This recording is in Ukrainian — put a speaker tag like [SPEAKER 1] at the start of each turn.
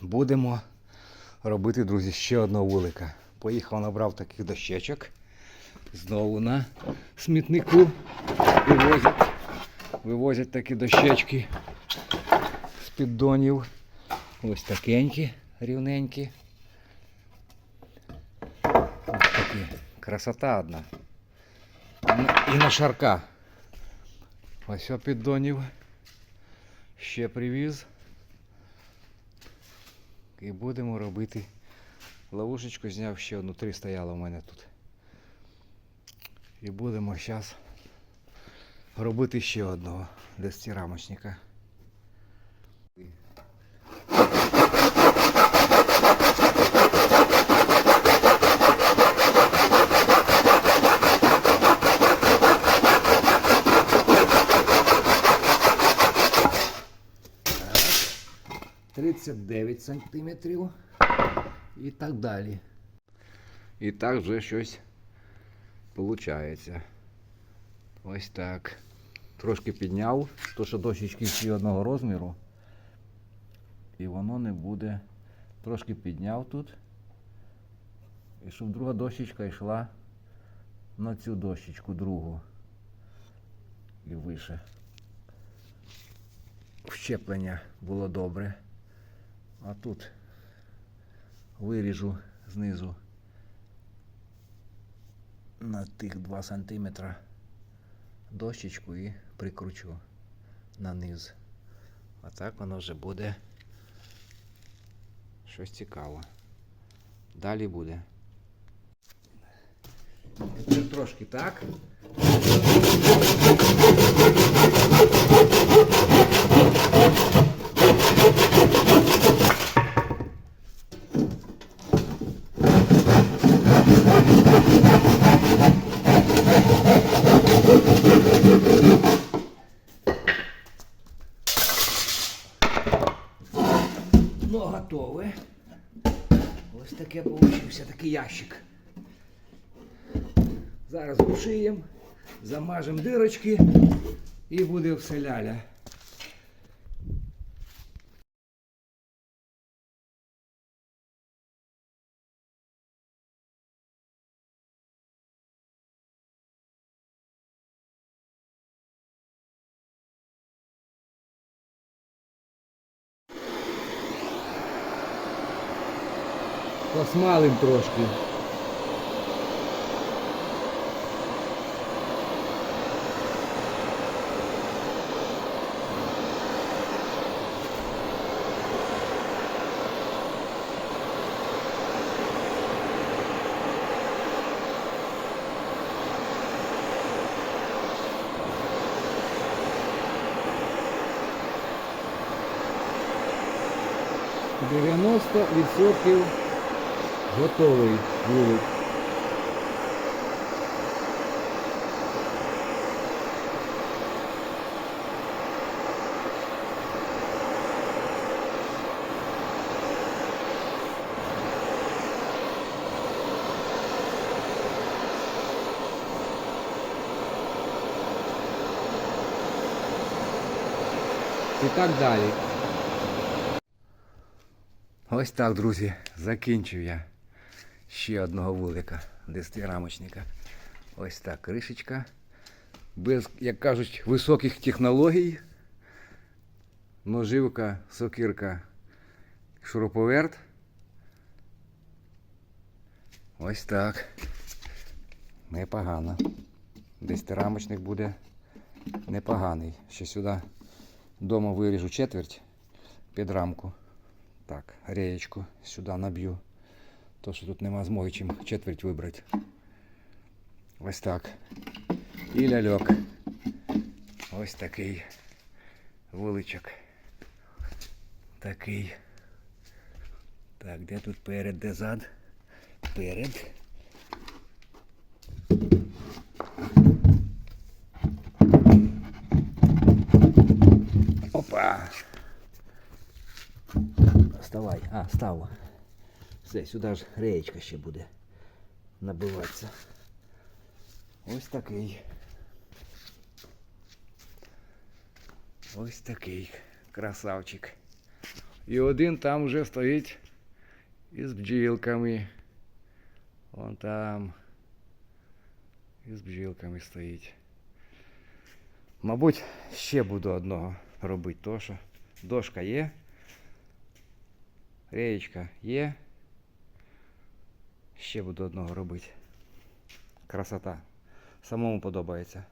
[SPEAKER 1] будемо робити, друзі, ще одного вулика. Поїхав, набрав таких дощечок. Знову на смітнику вивозять, вивозять такі дощечки з піддонів. Ось такенькі, рівненькі. Ось такі. Красота одна. І на- шарка. Ось піддонів. Ще привіз. І будемо робити ловушечку. Зняв ще одну, три стояло у мене тут. І будемо зараз робити ще одного десятирамочника. Так. 39 сантиметрів і так далі. І так вже щось виходить. Ось так. Трошки підняв, то що дощечки всі одного розміру. І воно не буде. Трошки підняв тут. І щоб друга дощечка йшла на цю дощечку другу. І вище. Вщеплення було добре. А тут виріжу знизу на тих 2 сантиметра дощечку і прикручу на низ. А так воно вже буде щось цікаве. Далі буде. Тепер трошки так. Готове. Ось таке получився такий ящик. Зараз ушиємо, замажемо дирочки і буде все ляля. Посмалим трошки. Дев'яносто відсотків готовий вулик. І так далі. Ось так, друзі, закінчив я ще одного вулика, десятирамочника. Ось так, кришечка. Без, як кажуть, високих технологій. Ноживка, сокирка, шуруповерт. Ось так. Непогано. Десятирамочник буде непоганий. Ще сюди вдома виріжу четверть під рамку. Так, реєчку сюди наб'ю. То, що тут нема змоги чим четверть вибрати. Ось так. І ляльок. Ось такий вуличок. Такий. Так, де тут перед, де зад? Перед. Опа! Вставай. А, став. Все, сюди ж реєчка ще буде набиватися. Ось такий. Ось такий красавчик. І один там вже стоїть із бджілками. Вон там. Із бджілками стоїть. Мабуть, ще буду одного робити, то що дошка є. Реєчка є. Ще буду одного робити. Красота. Самому подобається.